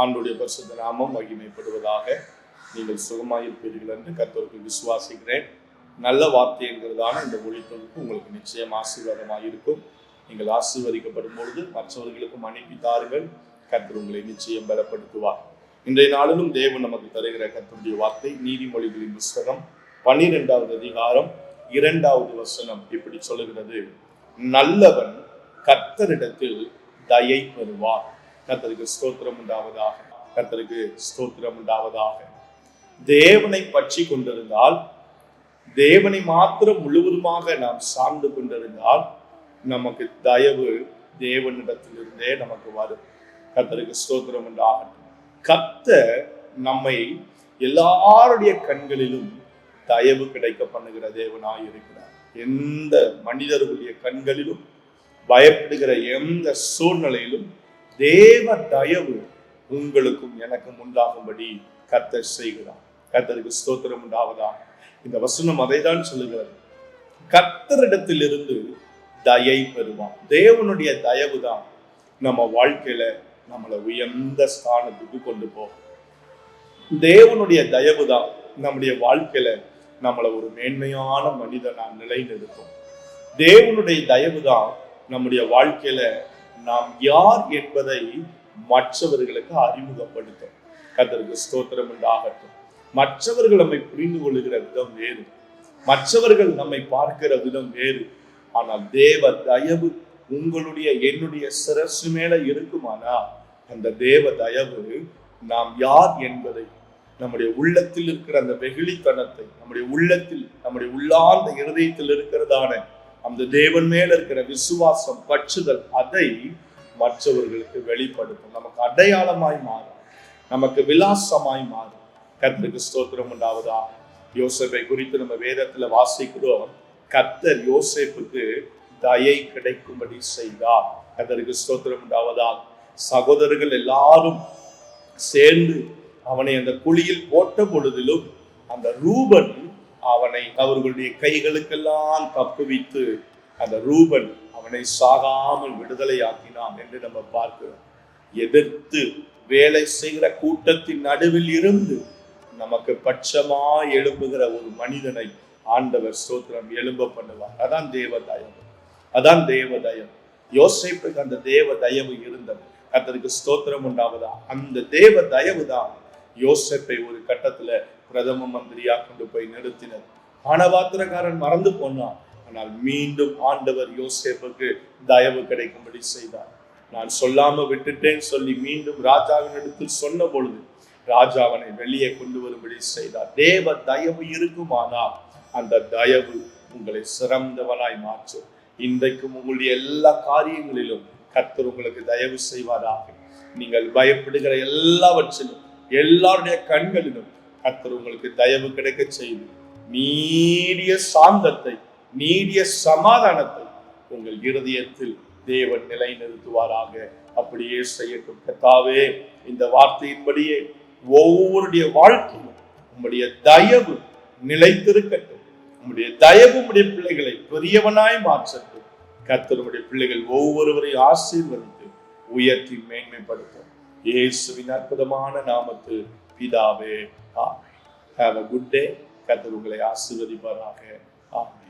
ஆண்டுடைய பரிசுத்த நாமம் மகிமைப்படுவதாக நீங்கள் சுகமாயிருப்பீர்கள் என்று கத்தருக்கு விசுவாசிக்கிறேன். நல்ல வார்த்தை என்கிறதான இந்த தொகுப்பு உங்களுக்கு நிச்சயம் ஆசீர்வாதமாக இருக்கும். நீங்கள் ஆசீர்வதிக்கப்படும் பொழுது மற்றவர்களுக்கும் அனுப்பி தாருங்கள். கத்தர் உங்களை நிச்சயம் பலப்படுத்துவார். இன்றைய நாளிலும் தேவன் நமக்கு தருகிற கத்தருடைய வார்த்தை நீதிமொழிகளின் புஸ்தகம் பன்னிரெண்டாவது அதிகாரம் இரண்டாவது வசனம் இப்படி சொல்லுகிறது. நல்லவன் கர்த்தரிடத்தில் தயை பெறுவார். கர்த்தருக்கு ஸ்தோத்திரம் உண்டாவதாக. கர்த்தருக்கு ஸ்தோத்திரம் உண்டாவதாக. தேவனை பற்றி கொண்டிருந்தால் தேவனை மாத்திரம் முழுவதுமாக நாம் சார்ந்து கொண்டிருந்தால் நமக்கு தயவு தேவனிடத்திலிருந்தே நமக்கு வரும். கர்த்தருக்கு ஸ்தோத்திரம் உண்டாகட்டும். கத்த நம்மை எல்லாருடைய கண்களிலும் தயவு கிடைக்க பண்ணுகிற தேவனாய் இருக்கிறார். எந்த மனிதர்களுடைய கண்களிலும் பயப்படுகிற எந்த சூழ்நிலையிலும் தேவ தயவு உங்களுக்கும் எனக்கும் உண்டாகும்படி கர்த்தர் செய்கிறார். கர்த்தருக்கு ஸ்தோத்திரம் உண்டாவதா இந்த வசனம் அதைதான் சொல்லுகிறது. கர்த்தரிடத்திலிருந்து தயை பெறுவான். தேவனுடைய தயவு தான் நம்ம வாழ்க்கையில நம்மளை உயர்ந்த ஸ்தானத்துக்கு கொண்டு போகும். தேவனுடைய தயவு தான் நம்முடைய வாழ்க்கையில நம்மளை ஒரு மேன்மையான மனிதனா நிலைநிறுத்தும். தேவனுடைய தயவு தான் நம்முடைய வாழ்க்கையில நாம் யார் என்பதை மற்றவர்களுக்கு அறிமுகப்படுத்தும். கத்தருக்கு ஸ்தோத்திரம் உண்டாகட்டும். மற்றவர்கள் நம்மை புரிந்து கொள்ளுகிற விதம் வேறு. மற்றவர்கள் நம்மை பார்க்கிற விதம் வேறு. ஆனால் தேவ தயவு உங்களுடைய என்னுடைய சிரசு மேல இருக்குமானா? அந்த தேவ தயவு நாம் யார் என்பதை நம்முடைய உள்ளத்தில் இருக்கிற அந்த வெகுளித்தனத்தை நம்முடைய உள்ளத்தில் நம்முடைய உள்ளார்ந்த இருதயத்தில் இருக்கிறதான அந்த தேவன் மேல இருக்கிற விசுவாசம் பற்றுதல் அதை மற்றவர்களுக்கு வெளிப்படுத்தும். நமக்கு அடையாளமாய் மாறும். நமக்கு விலாசமாய் மாறும். கர்த்தருக்கு ஸ்தோத்திரம் உண்டாவதா? யோசேப்பை குறித்து நம்ம வேதத்துல வாசிக்கிறோம். கத்தர் யோசேப்புக்கு தயை கிடைக்கும்படி செய்தார். கத்தருக்கு ஸ்தோத்திரம் உண்டாவதால் சகோதரர்கள் எல்லாரும் சேர்ந்து அவனை அந்த குழியில் போட்ட பொழுதிலும் அந்த ரூபன் அவனை அவர்களுடைய கைகளுக்கெல்லாம் தப்புவித்து அந்த ரூபன் அவனை சாகாமல் விடுதலையாக்கினான் என்று நம்ம பார்க்கிறோம். எதிர்த்து வேலை செய்கிற கூட்டத்தின் நடுவில் இருந்து நமக்கு பட்சமா எழும்புகிற ஒரு மனிதனை ஆண்டவர் ஸ்தோத்திரம் எழும்ப பண்ணுவார். அதான் தேவ தயவு. அதான் தேவ தயவு. யோசிப்புக்கு அந்த தேவ தயவு இருந்தது. கத்தருக்கு ஸ்தோத்திரம் உண்டாவதா? அந்த தேவ தயவு தான் யோசேப்பை ஒரு கட்டத்துல பிரதம மந்திரியா கொண்டு போய் நிறுத்தினர். பணபாத்திரக்காரன் மறந்து போனான். ஆனால் மீண்டும் ஆண்டவர் யோசேப்புக்கு தயவு கிடைக்கும்படி செய்தார். நான் சொல்லாம விட்டுட்டேன் சொல்லி மீண்டும் ராஜாவின் இடத்தில் சொன்ன பொழுது ராஜா அவனை வெளியே கொண்டு வரும்படி செய்தார். தேவ தயவு இருக்குமானால் அந்த தயவு உங்களை சிறந்தவனாய் மாற்றும். இன்றைக்கும் உங்களுடைய எல்லா காரியங்களிலும் கர்த்தர் உங்களுக்கு தயவு செய்வாராக. நீங்கள் பயப்படுகிற எல்லாவற்றிலும் எல்லாருடைய கண்களிலும் கர்த்தர் உங்களுக்கு தயவு கிடைக்க செய்து நீடிய சாந்தத்தை நீடிய சமாதானத்தை உங்கள் இருதயத்தில் தேவன் நிலை நிறுத்துவாராக அப்படியே செய்யட்டும். கத்தாவே இந்த வார்த்தையின்படியே ஒவ்வொருடைய வாழ்க்கையும் உங்களுடைய தயவு நிலைத்திருக்கட்டும். உங்களுடைய தயவு உடைய பிள்ளைகளை பெரியவனாய் மாற்றட்டும். கத்தருடைய பிள்ளைகள் ஒவ்வொருவரையும் ஆசீர்வதித்து உயர்த்தி மேன்மைப்படுத்தும். இயேசுவின் அற்புதமான நாமத்தில் பிதாவே ஆமென். ஹாவ் அ குட் டே கத்தர் உங்களை ஆசீர்வதிப்பாராக. ஆமென்.